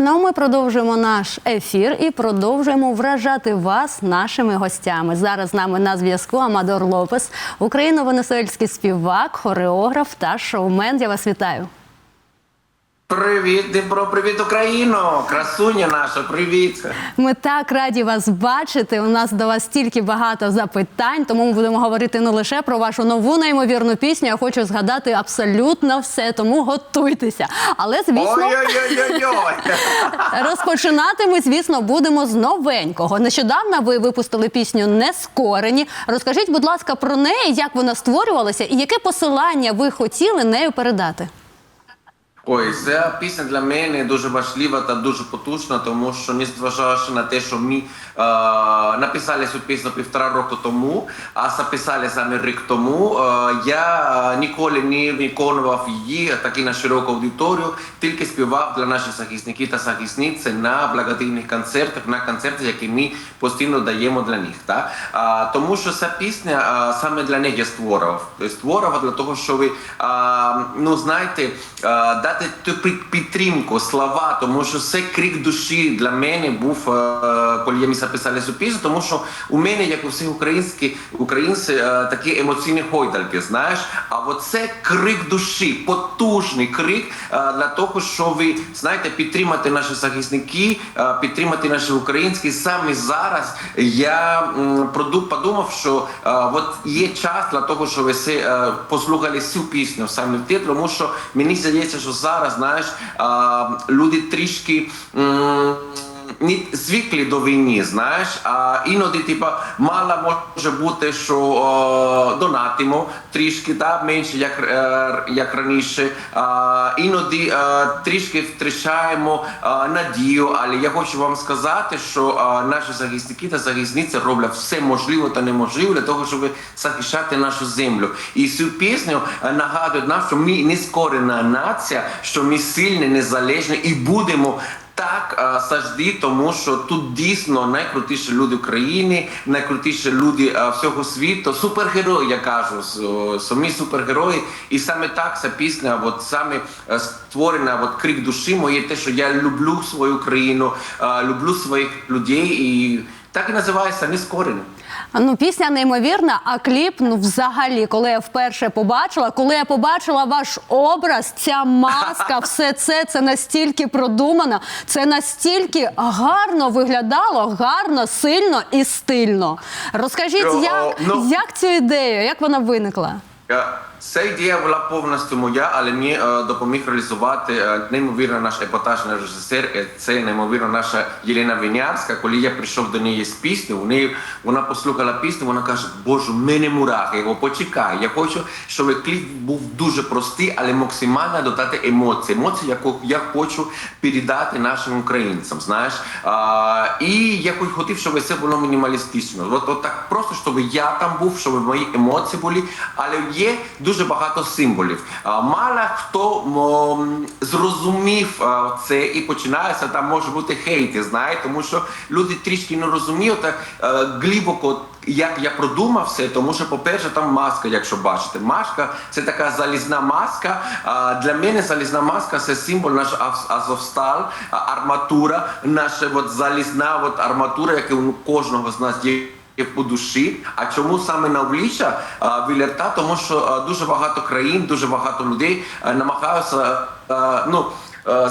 Ну, ми продовжуємо наш ефір і продовжуємо вражати вас нашими гостями. Зараз з нами на зв'язку Амадор Лопес, україно-венесуельський співак, хореограф та шоумен. Я вас вітаю. Привіт, Дніпро, привіт, Україно! Красуня наша, привіт! Ми так раді вас бачити. У нас до вас стільки багато запитань, тому ми будемо говорити не лише про вашу нову неймовірну пісню. Я хочу згадати абсолютно все, тому готуйтеся. Але звісно, Розпочинати ми, звісно, будемо з новенького. Нещодавно ви випустили пісню Нескорені. Розкажіть, будь ласка, про неї, як вона створювалася і яке посилання ви хотіли нею передати? Ой, ця пісня для мене дуже важлива та дуже потужна, тому що незважаючи на те, що ми е, написали цю пісню півтора року тому, а записали саме рік тому, е, я е, ніколи не виконував її таки на широку аудиторію, тільки співав для наших захисників та захисниць на благодійних концертах, на концертах, які ми постійно даємо для них. Та? А, тому що ця пісня а, саме для них я створював. Створював для того, щоб а, ну знаєте, дати під- підтримку, слова, тому що це крик душі для мене був, а, коли ми записали цю пісню, тому що у мене, як у всіх українських українців, а, такі емоційні хойдальки, знаєш. А оце крик душі, потужний крик для того, щоб знаєте, підтримати наші захисники, підтримати наші українські. Саме зараз я подумав, що от є час для того, щоб ви послухали цю пісню саме те, тому що мені здається, що зараз знаєш, люди трішки. Не звикли до війни, знаєш, а іноді, типа, мало може бути, що о, донатимо трішки, да, менше, як, як раніше. А, іноді е, трішки втрачаємо надію, але я хочу вам сказати, що е, наші захисники та захисниці роблять все можливе та неможливе для того, щоб захищати нашу землю. І цю пісню нагадують нам, що ми не скорена нація, що ми сильні, незалежні і будемо. Так, завжди, тому що тут дійсно найкрутіші люди України, найкрутіші люди всього світу, супергерої, я кажу, самі супергерої. І саме так ця пісня, от саме е, створена, от крик душі моє, те, що я люблю свою країну, люблю своїх людей, і так і називається нескорений. Ну, пісня неймовірна, а кліп, ну взагалі, коли я вперше побачила, коли я побачила ваш образ, ця маска, все це це настільки продумано, це настільки гарно виглядало, гарно, сильно і стильно. Розкажіть, як, ну- як цю ідею, як вона виникла? Е, Ця ідея була повністю моя, але мені е, допоміг реалізувати е, неймовірно наш епатажний режисер. е, Це неймовірно наша Єлена Винярська. Коли я прийшов до неї з пісню, у неї вона послухала пісню, вона каже: Боже, мене мурахи. Я говорю, почекай. Я хочу, щоб кліп був дуже простий, але максимально додати емоції. Емоції, яку я хочу передати нашим українцям. Знаєш, а, і я хотів, щоб це було мінімалістично. От, от так просто, щоб я там був, щоб мої емоції були, але є дуже багато символів. Мало хто зрозумів це і починається там може бути хейти, знає, тому що люди трішки не розуміють так глибоко. Як я продумав все, тому що, по-перше, там маска, якщо бачите. Маска це така залізна маска. Для мене залізна маска це символ наш Аз- Азовсталь, арматура, наша от, залізна от, арматура, яка у кожного з нас є по душі. А чому саме на обличчя а, Вілерта? Тому що дуже багато країн, дуже багато людей намагаються ну.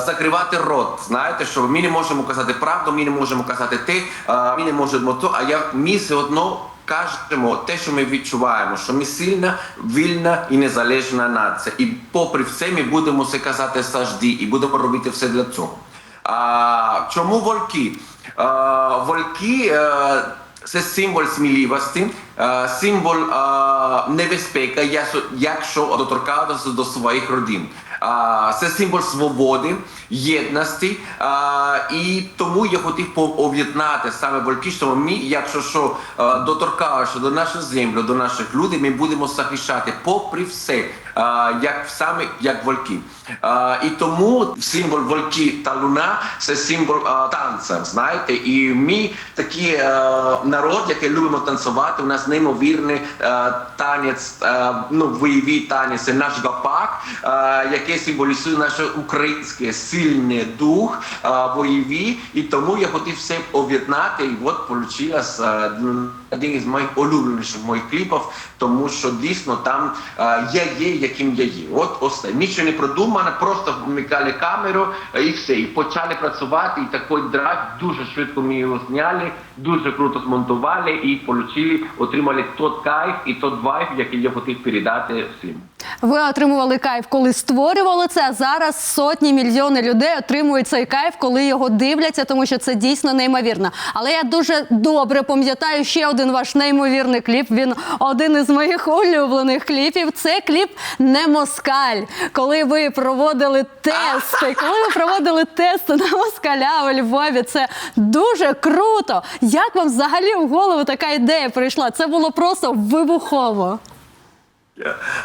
Закривати рот, знаєте, що ми не можемо казати правду, ми не можемо казати те, ми не можемо то. А я ми все одно кажемо те, що ми відчуваємо, що ми сильна, вільна і незалежна нація. І попри все, ми будемо це казати завжди, і будемо робити все для цього. А, чому вольки? А, вольки. е, це символ сміливості, символ небезпеки, якщо- доторкатися до своїх родин. Це символ свободи, єдності. І тому я хотів об'єднати саме що ми, якщо що доторкаєшся до нашої землі, до наших людей, ми будемо захищати попри все, як саме як вольки. І тому символ вольки та луна це символ танця. Знаєте, і ми такі е, народ, який любимо танцювати. У нас неймовірний е, танець, е, ну бойовий танець, це наш гапак, який символізує наше українське сильний дух бойові, і тому я хотів все об'єднати. І от вийшло один із моїх улюбленіших моїх кліпів, тому що дійсно там а, я є, яким я є. От оце нічого не продумано, просто вмикали камеру і все. І почали працювати. І такий драйв дуже швидко ми його зняли, дуже круто змонтували і получили, отримали той кайф і той вайб, який я хотів передати всім. Ви отримували кайф, коли створювали це. А зараз сотні мільйони людей отримують цей кайф, коли його дивляться, тому що це дійсно неймовірно. Але я дуже добре пам'ятаю ще один ваш неймовірний кліп. Він один із моїх улюблених кліпів. Це кліп не москаль. Коли ви проводили тести, коли ви проводили тести на москаля у Львові, це дуже круто. Як вам взагалі в голову така ідея прийшла? Це було просто вибухово.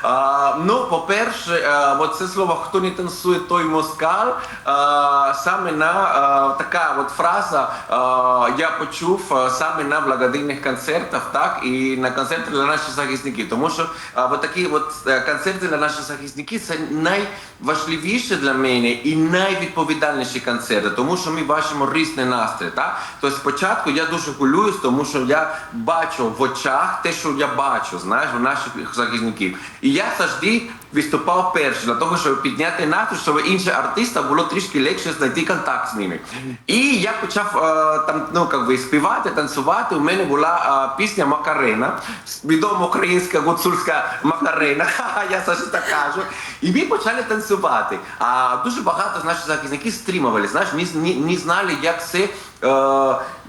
А, ну, по-перше, от це слово хто не танцює, той москаль. А, саме на а, така от фраза а, я почув саме на благодійних концертах, так і на концертах для наших захисників. Тому що а, от такі от е, концерти для наших захисників це найважливіше для мене і найвідповідальніші концерти, тому що ми бачимо різний настрій. Так? Тобто спочатку я дуже хвилююсь, тому що я бачу в очах те, що я бачу, знаєш, у наших захисників. І я завжди виступав перший, для того, щоб підняти настрій, щоб іншим артистам було трішки легше знайти контакт з ними. І я почав е, там, ну, как би, співати, танцювати. У мене була е, пісня Макарена, відома українська гуцульська Макарена, я завжди так кажу. І ми почали танцювати. А дуже багато наших захисників стримували, знаєш, не, не, знали, як це е,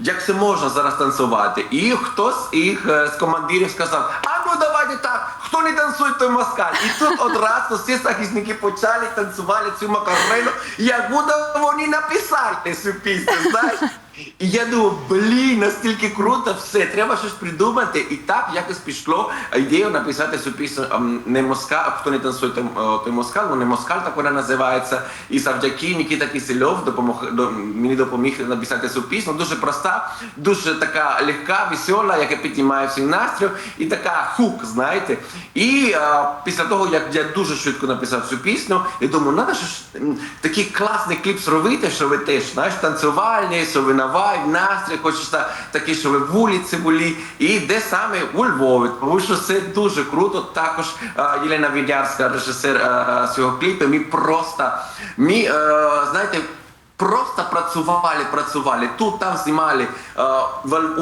як це можна зараз танцювати. І хтось їх з командирів сказав: ну так, хто не танцює, той москаль. І тут одразу всі захисники почали танцювати цю макарену, як будто вони написали цю пісню, знаєш. І я думаю, блін, настільки круто все, треба щось придумати. І так якось пішло ідею написати цю пісню ем, не москаль, хто не танцює, е, той москаль, ну не москаль, так вона називається. І завдяки Нікіта Кисельов допомог до, мені допоміг написати цю пісню. Дуже проста, дуже така легка, весела, яка піднімає всім настрій, і така хук, знаєте. І е, після того, як я дуже швидко написав цю пісню, я думаю, треба ж такий класний кліп зробити, що ви теж знаєш, танцювальний, що ви на вайб, настрій, хочеться такі, що ви вулиці були. І де саме у Львові, тому що це дуже круто. Також Єлена Відярська, режисер цього кліпу, ми просто, ми, е, знаєте, Просто працювали, працювали. Тут там знімали е,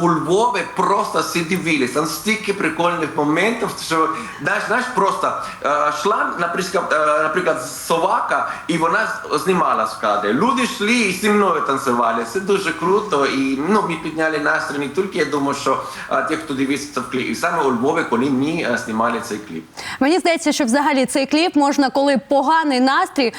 у Львові, просто всі дивились. Там стільки прикольних моментів, що знаєш, знаєш просто е, йшла, наприклад, е, наприклад, совака, і вона знімала з кадри. Люди йшли і зі мною танцювали. Це дуже круто. І ну, ми підняли настрій не тільки, я думаю, що ті, хто дивився в кліп. І саме у Львові, коли ми знімали цей кліп. Мені здається, що взагалі цей кліп можна, коли поганий настрій.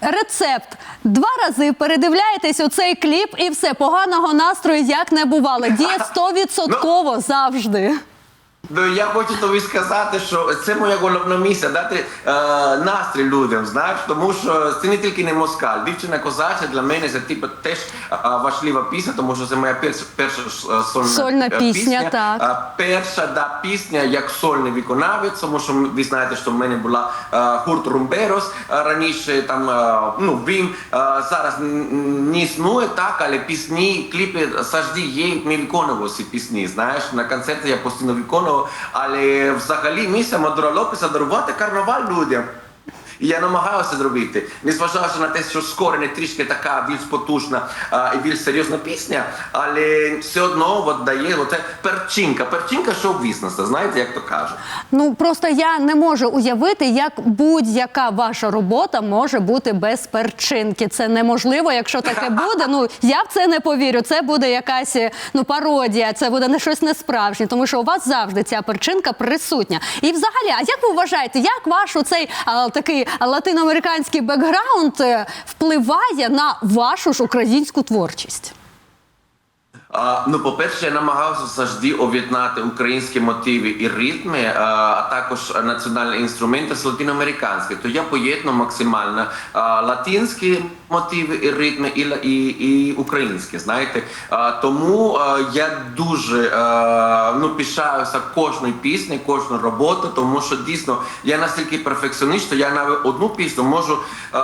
Рецепт. Два рази передивляєтесь у цей кліп і все, поганого настрою як не бувало. Діє стовідсотково завжди. Ну, я хочу тобі сказати, що це моя головна місія дати е, настрій людям, знаєш, тому що це не тільки не москаль. Дівчина козача для мене це типу теж е, важлива пісня, тому що це моя перша, перша е, сольна, Сольна е, пісня, так. Е, перша да, пісня як сольний виконавець, тому що ви знаєте, що в мене була е, гурт Румберос раніше, там е, ну він е, зараз не існує так, але пісні, кліпи завжди є. Ми виконували ці пісні. Знаєш, на концерті я постійно виконував, але взагалі місія Мадуро Лопеса дарувати карнавал людям. І я намагався зробити, незважаючи на те, що скорене трішки така більш потужна а, і більш серйозна пісня, але все одно от дає оце перчинка, перчинка шоу-бізнесу, знаєте, як то кажуть. Ну просто я не можу уявити, як будь-яка ваша робота може бути без перчинки. Це неможливо, якщо таке буде. Ну я в це не повірю. Це буде якась ну пародія, це буде не щось несправжнє, тому що у вас завжди ця перчинка присутня. І взагалі, а як ви вважаєте, як ваш цей такий латиноамериканський бекграунд е, впливає на вашу ж українську творчість? А, ну, по-перше, я намагався завжди об'єднати українські мотиви і ритми, а, а також національні інструменти з латиноамериканських. То я поєдную максимально а, латинські мотиви і ритми і, і, і українські. Знаєте, а, тому а, я дуже а, ну, пишаюся кожною піснею, кожною роботою, тому що дійсно я настільки перфекціоніст, що я навіть одну пісню можу а,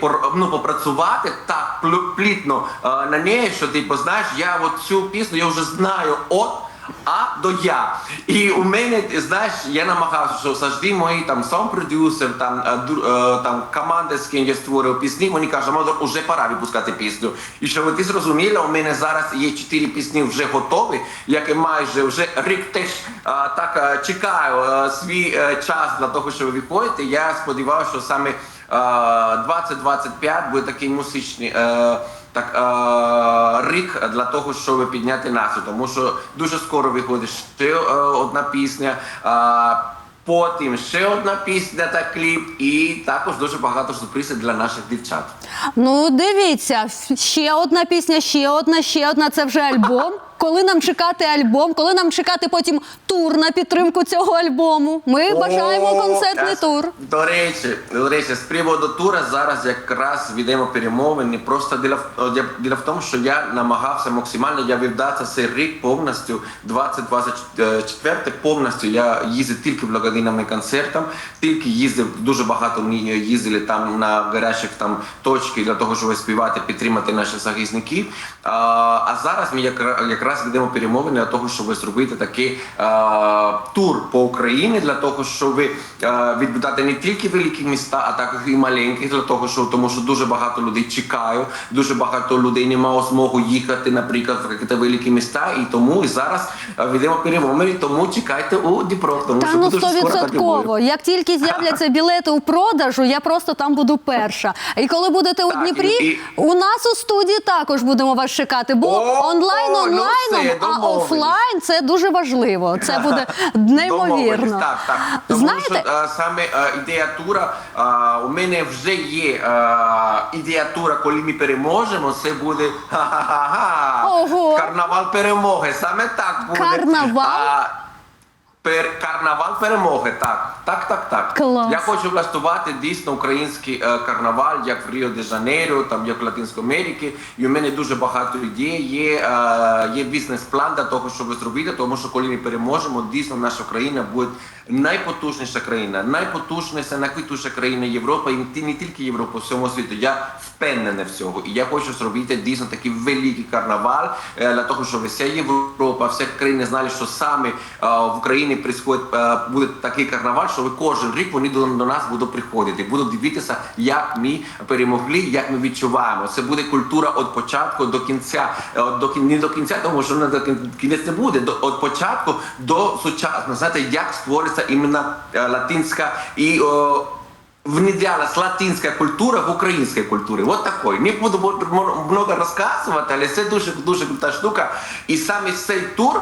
пор- ну, попрацювати так плю- плітно а, на неї, що типу, знаєш, я от цю пісню я вже знаю от. А до я. І у мене, знаєш, я намагався, що завжди мої там саунд-продюсер, там, е, е, там команда, з ким я створив пісні, вони кажуть, може, вже пора випускати пісню. І щоб ти зрозуміла, у мене зараз є чотири пісні вже готові, які майже вже рік теж е, так е, чекаю е, свій е, час для того, щоб виходити. Я сподіваюся, що саме е, 2025 буде такий музичний. е, так е, рік для того, щоб підняти настрій, тому що дуже скоро виходить ще е, одна пісня. е, Потім ще одна пісня та кліп, і також дуже багато сюрпризів для наших дівчат. Ну, дивіться, ще одна пісня, ще одна, ще одна. Це вже альбом. Коли нам чекати альбом, коли нам чекати потім тур на підтримку цього альбому? Ми бажаємо концертний а, тур. До речі, до речі, з приводу тура зараз якраз ведемо перемовини. Просто діля, в- дя- в тому, що я намагався максимально, я віддався цей рік повністю, 2024 повністю. Я їздив тільки благодійними концертам, тільки їздив дуже багато ми їздили там на гарячих там точки для того, щоб співати, підтримати наших захисників. А, а зараз ми якраз, ведемо перемовини для того, щоб зробити такий а, тур по Україні для того, щоб відбудати не тільки великі міста, а також і маленькі, для того, що тому що дуже багато людей чекають, дуже багато людей не мало змогу їхати, наприклад, в якісь великі міста, і тому і зараз ведемо перемовини. Тому чекайте у Дніпро, тому Та що ну дуже скоро буде. стовідсотково. Як тільки з'являться білети у продажу, я просто там буду перша. І коли будете у Так, Дніпрі, і- і- у нас у студії також будемо вас чекати. Бо О, онлайн ну онлайном, все, а домовились. офлайн це дуже важливо. Це буде Домовились, неймовірно. Так, так. Тому Знаєте, що а, саме а, ідея тура, а, у мене вже є а, ідея тура, коли ми переможемо, це буде ха-ха-ха-ха. Ого. карнавал перемоги. Саме так буде. Карнавал? А, Пер, карнавал перемоги, так. Так, так, так. Клас. Я хочу влаштувати дійсно український е, карнавал, як в Ріо де Жанейро, там як в Латинській Америці. І у мене дуже багато ідей. Є, е, є бізнес-план для того, щоб зробити, тому що коли ми переможемо, дійсно наша країна буде найпотужніша країна, найпотужніша, найквітуша країна Європи, і не тільки Європи, всьому світу. Я впевнений в цьому. І я хочу зробити дійсно такий великий карнавал е, для того, щоб вся Європа, вся країни знали, що саме е, в Україні происходить, е, буде такий карнавал, що ви кожен рік вони до, нас будуть приходити, будуть дивитися, як ми перемогли, як ми відчуваємо. Це буде культура від початку до кінця, Е, до не до кінця, тому що не кінець не буде. До від початку до сучасного. Знаєте, як створиться іменно е, латинська і. о, внедрялась латинська культура в українській культурі. Вот такой. Не буду много розказувати, але це дуже дуже крута штука. І саме цей тур е,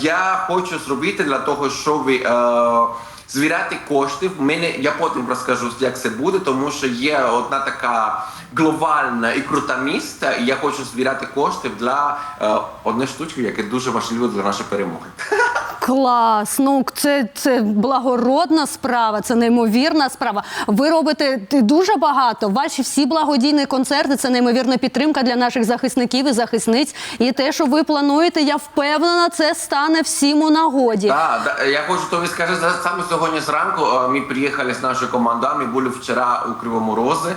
я хочу зробити для того, щоб е, збирати кошти. В мене я потім розкажу, як це буде, тому що є одна така глобальна і крута міста, і я хочу збирати кошти для е, однієї штучки, яке дуже важливо для нашої перемоги. Клас, ну це, це благородна справа, це неймовірна справа. Ви робите дуже багато. Ваші всі благодійні концерти це неймовірна підтримка для наших захисників і захисниць. І те, що ви плануєте, я впевнена, це стане всім у нагоді. Так, да, я хочу тобі за- саме сьогодні зранку е, ми приїхали з нашою командою, були вчора у Кривому Розі, е,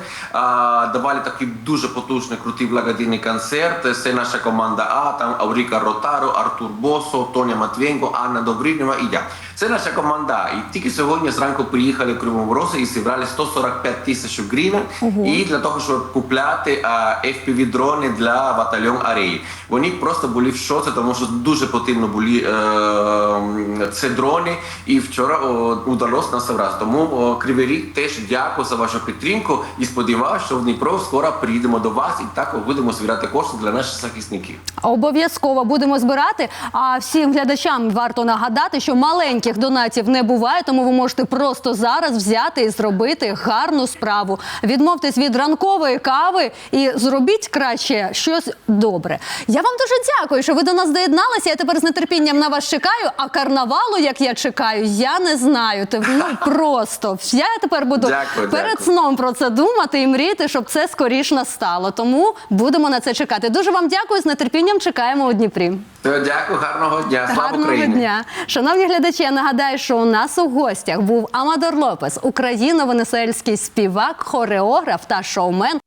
давали такий дуже потужний, крутий благодійний концерт. Це наша команда А, там Авріка Ротаро, Артур Босо, Тоня Матвєнко, Анна Добринєва і я. Це наша команда. І тільки сьогодні зранку приїхали в Кривому і зібрали 145 тисяч гривень. І для того, щоб купляти е, FPV-дрони для батальйон Ареї. Вони просто були в шоці, тому що дуже потрібно були е, ці дрони. І вчора о, удалося нас зібрати. Тому о, Кривий Ріг теж дякую за вашу підтримку і сподіваюся, що в Дніпро скоро приїдемо до вас і також будемо збирати кошти для наших захисників. Обов'язково будемо збирати. А всім глядачам варто нагадати, що маленькі великих донатів не буває, тому ви можете просто зараз взяти і зробити гарну справу. Відмовтесь від ранкової кави і зробіть краще щось добре. Я вам дуже дякую, що ви до нас доєдналися. Я тепер з нетерпінням на вас чекаю. А карнавалу, як я чекаю, я не знаю. Ти ну просто я тепер буду Дякую, перед дякую. сном про це думати і мріяти, щоб це скоріш настало. Тому будемо на це чекати. Дуже вам дякую. З нетерпінням чекаємо у Дніпрі. Все, дякую, гарного дня. Слава Гарного Україні! дня, шановні глядачі. Я нагадаю, що у нас у гостях був Амадор Лопес, україно-венесуельський співак, хореограф та шоумен.